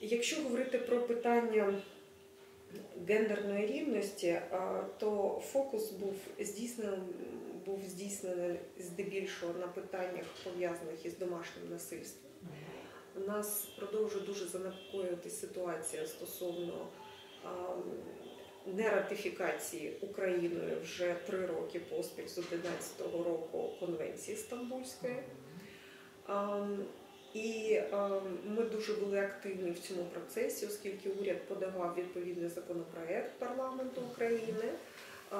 Якщо говорити про питання гендерної рівності, то фокус був здійснений, був здійснений здебільшого на питаннях пов'язаних із домашнім насильством. У нас продовжує дуже занепокоювати ситуація стосовно нератифікації Україною вже три роки поспіль з 11-го року Конвенції Стамбульської. І е, ми дуже були активні в цьому процесі, оскільки уряд подавав відповідний законопроект парламенту України. Е,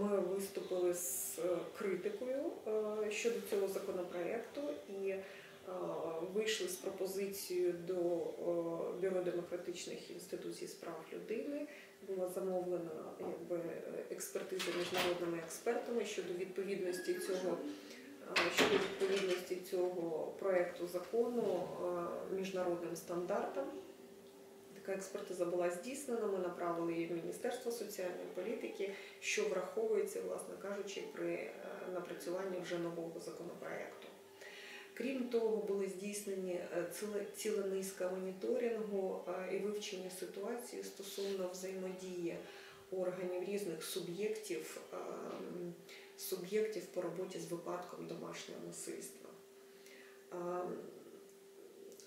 Ми виступили з е, критикою е, щодо цього законопроекту і вийшли з пропозицією до Бюро демократичних інституцій з прав людини. Була замовлена якби експертиза міжнародними експертами щодо відповідності цього щодо відповідності цього проекту закону е, міжнародним стандартам. Така експертиза була здійснена. Ми направили її в Міністерство соціальної політики, що враховується, власне кажучи, при е, напрацюванні вже нового законопроекту. Крім того, були здійснені е, ціла низка моніторингу е, і вивчення ситуації стосовно взаємодії органів різних суб'єктів, е, м, суб'єктів по роботі з випадком домашнього насильства.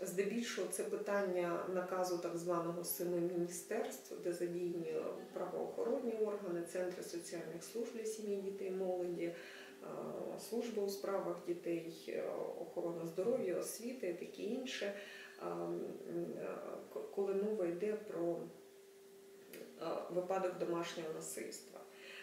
Здебільшого це питання наказу так званого семи міністерств, де задіяні правоохоронні органи, центри соціальних служб для сім'ї, дітей, молоді, служба у справах дітей, охорона здоров'я, освіти і таке інше, коли мова йде про випадок домашнього насильства.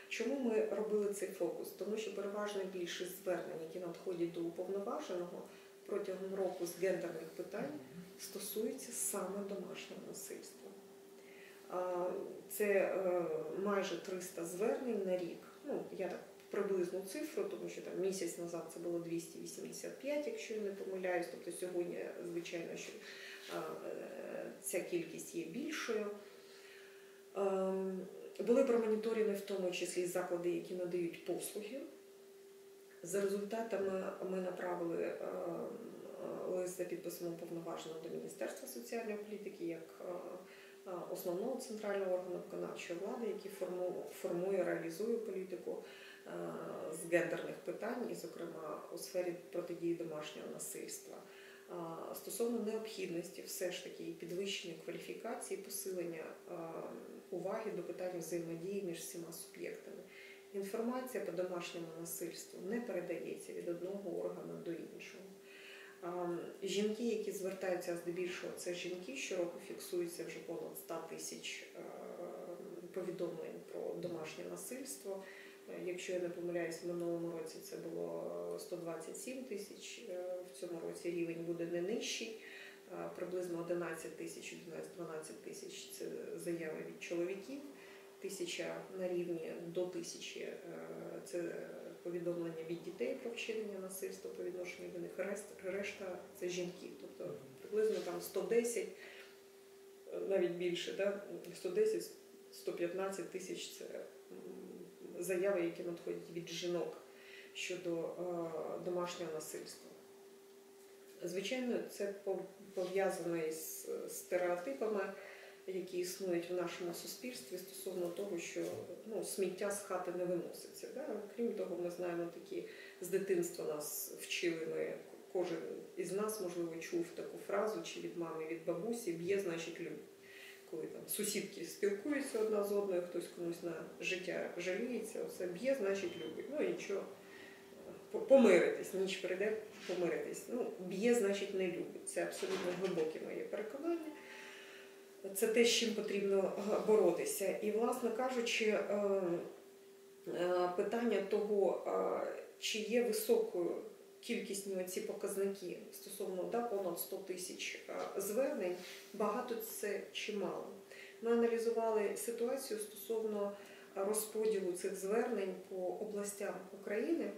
Чому ми робили цей фокус? Тому що переважна більшість звернень, які надходять до уповноваженого протягом року з гендерних питань, стосується саме домашнього насильства. Це е, майже 300 звернень на рік. Ну, я так приблизну цифру, тому що там місяць назад це було 285, якщо я не помиляюсь. Тобто сьогодні, звичайно, що е, ця кількість є більшою. Ем, Були промоніторені в тому числі заклади, які надають послуги. За результатами ми направили е, е, лист за підписом уповноваженого до Міністерства соціальної політики як е, основного центрального органу виконавчої влади, який форму- формує, реалізує політику з гендерних питань, і, зокрема, у сфері протидії домашнього насильства. Стосовно необхідності все ж таки підвищення кваліфікації, посилення е, уваги до питань взаємодії між всіма суб'єктами. Інформація по домашньому насильству не передається від одного органу до іншого. Жінки, які звертаються здебільшого, це жінки, щороку фіксується вже понад 100 тисяч е, повідомлень про домашнє насильство. Е, Якщо я не помиляюсь, в минулому році це було 127 тисяч. е, В цьому році рівень буде не нижчий. Приблизно 11 тисяч, 11-12 тисяч це заяви від чоловіків тисяча на рівні до тисячі е, це повідомлення від дітей про вчинення насильства по відношенню до них. Решта, це жінки. Тобто приблизно там 110, е, навіть більше, да? 110-115 тисяч це заяви, які надходять від жінок щодо е, домашнього насильства. Звичайно, це пов- пов'язано із е, стереотипами які існують в нашому суспільстві стосовно того, що ну, сміття з хати не виноситься. Да? Крім того, ми знаємо такі з дитинства нас вчили. Ми кожен із нас, можливо, чув таку фразу чи від мами, від бабусі б'є, значить любить. Коли там сусідки спілкуються одна з одною, хтось комусь на життя жаліється, оце б'є, значить любить. Ну і нічого. По- Помиритись, ніч прийде, помиритись. Ну, б'є, значить, не любить. Це абсолютно глибоке моє переконання. Це те, з чим потрібно е, боротися. І, власне кажучи, е, е, питання того, чи є високою кількісні ці показники стосовно да, понад 100 тисяч звернень, багато це чи мало. Ми аналізували ситуацію стосовно розподілу цих звернень по областям України,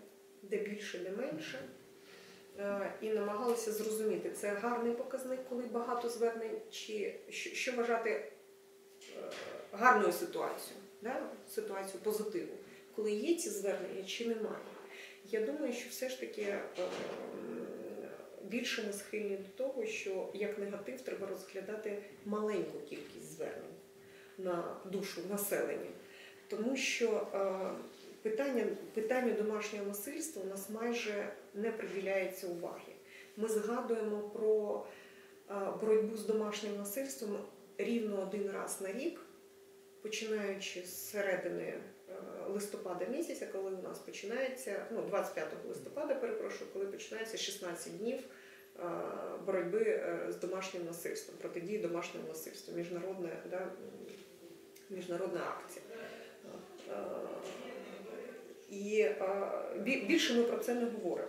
де більше, де менше. Е, і намагалися зрозуміти, це гарний показник, коли багато звернень, чи що, вважати е, гарною ситуацією, да? ситуацію позитиву, коли є ці звернення чи немає. Я думаю, що все ж таки е, більше ми схильні до того, що як негатив треба розглядати маленьку кількість звернень на душу населення. Тому що е, питання, домашнього насильства у нас майже не приділяється уваги. Ми згадуємо про е, боротьбу з домашнім насильством рівно один раз на рік, починаючи з середини е, листопада місяця, коли у нас починається, ну 25 листопада, перепрошую, коли починається 16 днів е, боротьби з домашнім насильством, протидії домашньому насильству, міжнародна, да, міжнародна акція. І е, більше ми про це не говоримо.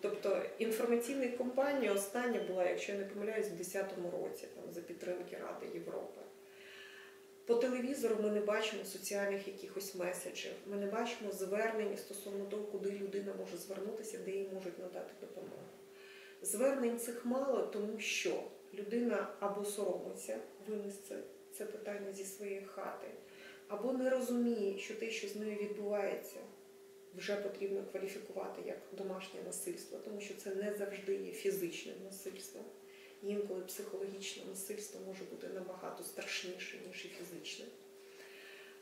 Тобто інформаційна кампанія остання була, якщо я не помиляюсь, в 2010 році там, за підтримки Ради Європи. По телевізору ми не бачимо соціальних якихось меседжів, ми не бачимо звернень стосовно того, куди людина може звернутися, де їй можуть надати допомогу. Звернень цих мало, тому що людина або соромиться винести це питання зі своєї хати, або не розуміє, що те, що з нею відбувається, вже потрібно кваліфікувати як домашнє насильство, тому що це не завжди є фізичним насильством. Інколи психологічне насильство може бути набагато страшніше, ніж і фізичне.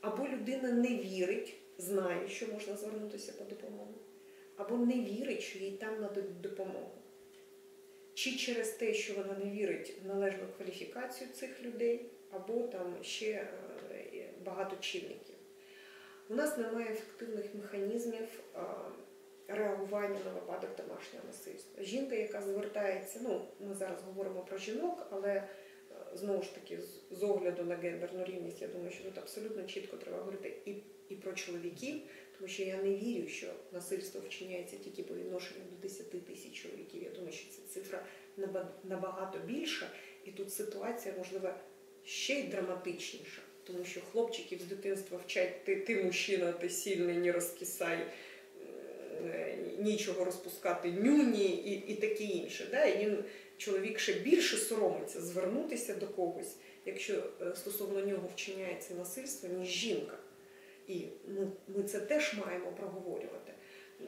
Або людина не вірить, знає, що можна звернутися по допомогу, або не вірить, що їй там нададуть допомогу. Чи через те, що вона не вірить в належну кваліфікацію цих людей, або там ще е, багато чинників. У нас немає ефективних механізмів реагування на випадок домашнього насильства. Жінка, яка звертається, ну ми зараз говоримо про жінок, але е, знову ж таки з- огляду на гендерну рівність, я думаю, що тут абсолютно чітко треба говорити і, і про чоловіків, тому що я не вірю, що насильство вчиняється тільки по відношенню до 10 тисяч чоловіків. Я думаю, що ця цифра наба- набагато більша, і тут ситуація можливо ще й драматичніша, тому що хлопчиків з дитинства вчать ти, ти мужчина, ти сильний, не розкисай, е, нічого розпускати нюні і, і таке інше. Да? І він, чоловік ще більше соромиться звернутися до когось, якщо е, стосовно нього вчиняється насильство, ніж жінка. І ми, ми це теж маємо проговорювати.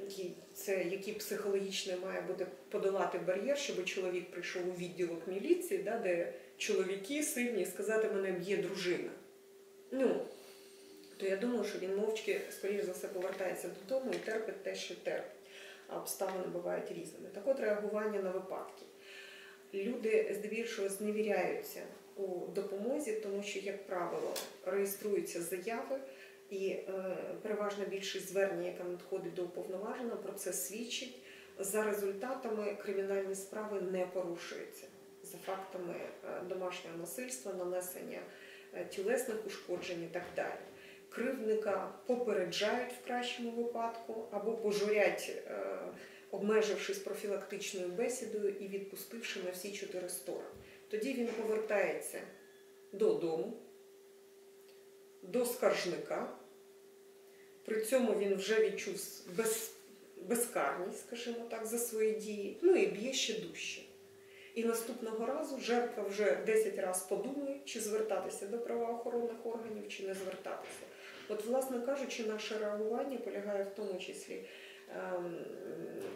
Які- Це який психологічний має бути подолати бар'єр, щоб чоловік прийшов у відділок міліції, да, де чоловіки сильні сказати, мене б'є дружина. Ну, то я думаю, що він мовчки, скоріш за все, повертається додому і терпить те, що терпить. А обставини бувають різними. Так от реагування на випадки. Люди здебільшого зневіряються у допомозі, тому що, як правило, реєструються заяви, і е, переважна більшість звернень, яка надходить до уповноваженого, про це свідчить. За результатами кримінальні справи не порушуються. За фактами е, домашнього насильства, нанесення тілесних ушкоджень і так далі. Кривдника попереджають в кращому випадку або пожурять, е, обмежившись профілактичною бесідою і відпустивши на всі чотири сторони. Тоді він повертається додому, до скаржника. При цьому він вже відчув без, безкарність, скажімо так, за свої дії, ну і б'є ще дужче. І наступного разу жертва вже 10 разів подумає, чи звертатися до правоохоронних органів, чи не звертатися. От, власне кажучи, наше реагування полягає в тому числі ем,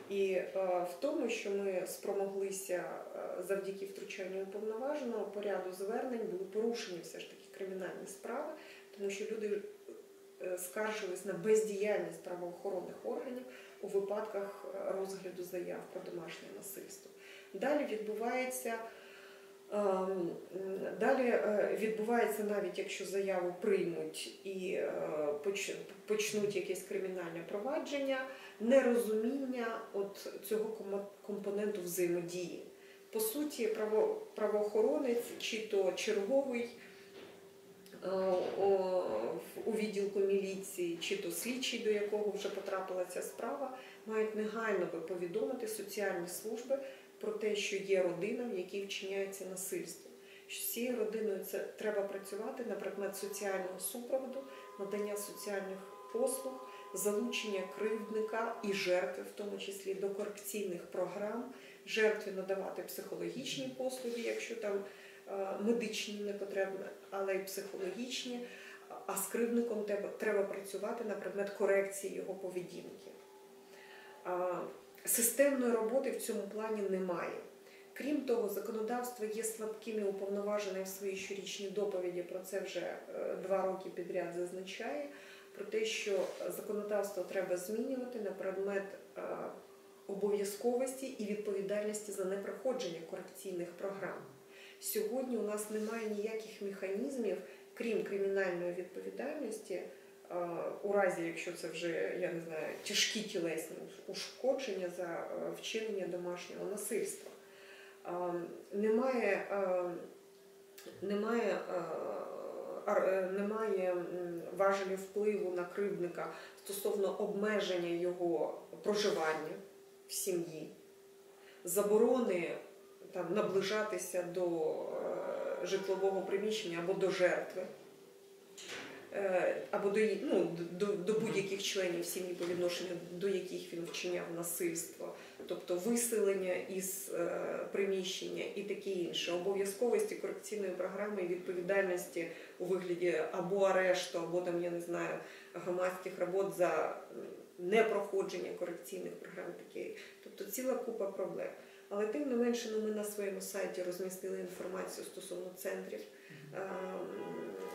і е, в тому, що ми спромоглися е, завдяки втручанню уповноваженого по ряду звернень були порушені все ж таки кримінальні справи, тому що люди е, скаржились на бездіяльність правоохоронних органів у випадках розгляду заяв про домашнє насильство. Далі відбувається. ем, Далі е, відбувається навіть якщо заяву приймуть і е, почнуть якесь кримінальне провадження, нерозуміння от цього компоненту взаємодії. По суті, право, правоохоронець чи то черговий у відділку міліції, чи то слідчий, до якого вже потрапила ця справа, мають негайно повідомити соціальні служби про те, що є родина, в якій вчиняється насильство. Що з цією родиною це треба працювати на предмет соціального супроводу, надання соціальних послуг, залучення кривдника і жертви, в тому числі до корекційних програм, жертві надавати психологічні послуги, якщо там е, медичні не потрібно, але й психологічні. А з кривдником треба, треба працювати на предмет корекції його поведінки. Системної роботи в цьому плані немає. Крім того, законодавство є слабким і уповноважене в своїй щорічній доповіді. Про це вже е, два роки підряд зазначає. Про те, що законодавство треба змінювати на предмет е, обов'язковості і відповідальності за непроходження корекційних програм. Сьогодні у нас немає ніяких механізмів, крім кримінальної відповідальності, у разі, якщо це вже я не знаю, тяжкі тілесні ушкодження за вчинення домашнього насильства. Немає, немає, е, немає м, важелів впливу на кривдника стосовно обмеження його проживання в сім'ї, заборони там, наближатися до е, житлового приміщення або до жертви, е, або до, ну, до, до будь-яких членів сім'ї по відношенню до яких він вчиняв насильство, тобто виселення із е, приміщення і таке інше, обов'язковості корекційної програми і відповідальності у вигляді або арешту, або там, я не знаю, громадських робот за непроходження корекційних програм, таке. Тобто ціла купа проблем. Але тим не менше, ну, ми на своєму сайті розмістили інформацію стосовно центрів е,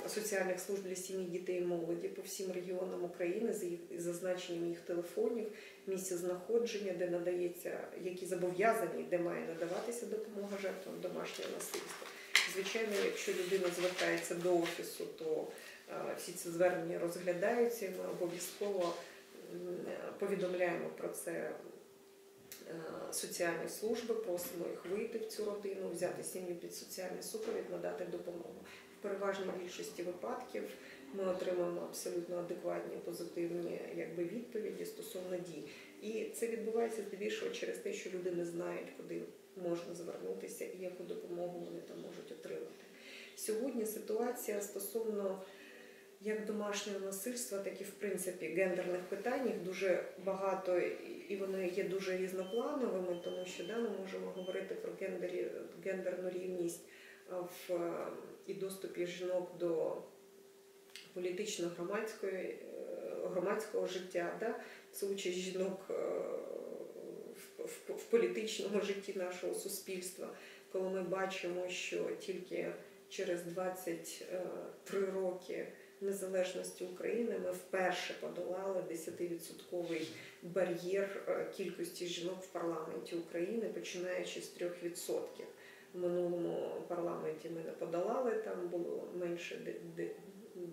соціальних служб для сім'ї, дітей і молоді по всім регіонам України з їх зазначенням їх телефонів, місця знаходження, де надається, які зобов'язані, де має надаватися допомога жертвам домашнього насильства. Звичайно, якщо людина звертається до офісу, то е, всі ці звернення розглядаються, і ми обов'язково повідомляємо про це соціальні служби, просимо їх вийти в цю родину, взяти сім'ю під соціальний супровід, надати допомогу. В переважній більшості випадків ми отримуємо абсолютно адекватні позитивні якби, відповіді стосовно дій. І це відбувається здебільшого через те, що люди не знають, куди можна звернутися і яку допомогу вони там можуть отримати. Сьогодні ситуація стосовно як домашнього насильства, так і в принципі гендерних питань. Їх дуже багато і вони є дуже різноплановими, тому що да, ми можемо говорити про гендері, гендерну рівність в е, і доступі жінок до політично-громадської е, громадського життя, да, це участь жінок е, в, в, в політичному житті нашого суспільства, коли ми бачимо, що тільки через 23 роки незалежності України ми вперше подолали 10-відсотковий бар'єр е, кількості жінок в парламенті України, починаючи з 3%. В минулому парламенті ми не подолали, там було менше де- де-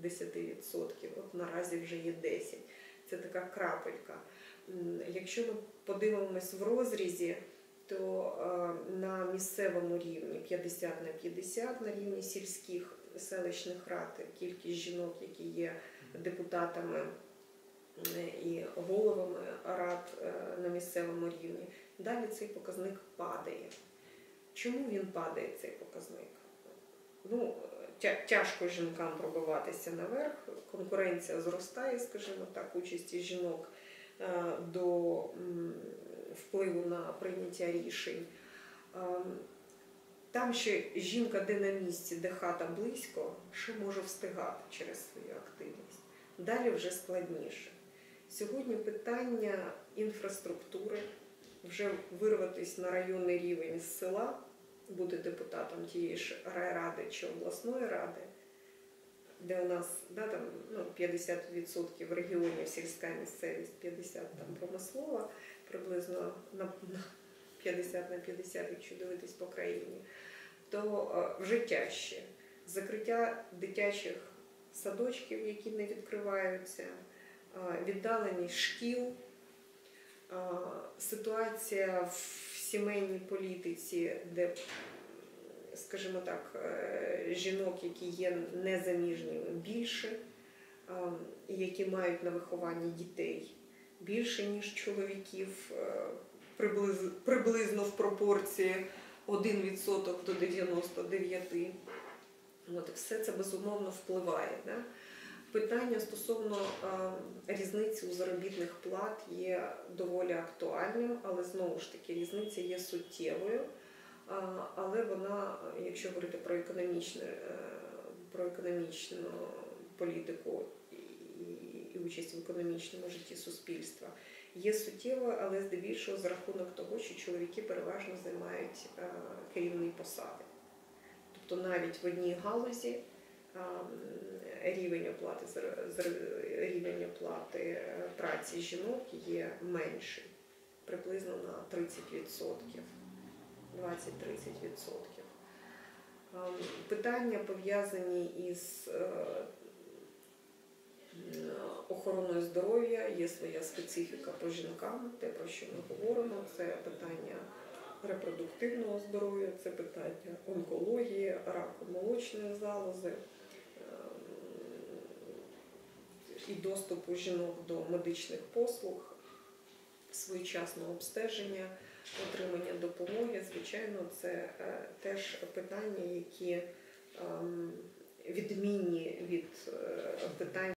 10%, от наразі вже є 10%. Це така крапелька. Якщо ми подивимось в розрізі, то е, на місцевому рівні 50 на 50, на рівні сільських селищних рад кількість жінок, які є депутатами е, і головами рад е, на місцевому рівні, далі цей показник падає. Чому він падає, цей показник? Ну, тяжко жінкам пробиватися наверх, конкуренція зростає, скажімо так, участі жінок е, до впливу на прийняття рішень. Там ще жінка, де на місці, де хата близько, ще може встигати через свою активність. Далі вже складніше. Сьогодні питання інфраструктури, вже вирватися на районний рівень з села, бути депутатом тієї ж райради чи обласної ради, де у нас да, там, ну, 50% регіонів сільська місцевість, 50% там промислова, приблизно на 50 на 50, якщо дивитись по країні, то е, вже тяжче. Закриття дитячих садочків, які не відкриваються, е, віддаленість шкіл, е, ситуація в сімейній політиці, де, скажімо так, жінок, які є незаміжніми, більше, які мають на вихованні дітей більше, ніж чоловіків, приблизно в пропорції 1% до 99. От, все це безумовно впливає. Да? Питання стосовно е, різниці у заробітних плат є доволі актуальним, але знову ж таки різниця є суттєвою. А, але вона, якщо говорити про економічне, е, про економічну політику і, і участь в економічному житті суспільства, є суттєвою, але здебільшого за рахунок того, що чоловіки переважно займають е, керівні посади. Тобто навіть в одній галузі рівень оплати рівень оплати е, праці жінок є менший, приблизно на 30%, 20-30%. Питання пов'язані із е, охороною здоров'я, є своя специфіка по жінкам, те, про що ми говоримо, це питання репродуктивного здоров'я, це питання онкології, раку молочної залози ем, і доступу жінок до медичних послуг, своєчасного обстеження, отримання допомоги. Звичайно, це е, теж питання, які ем, відмінні від е, питань.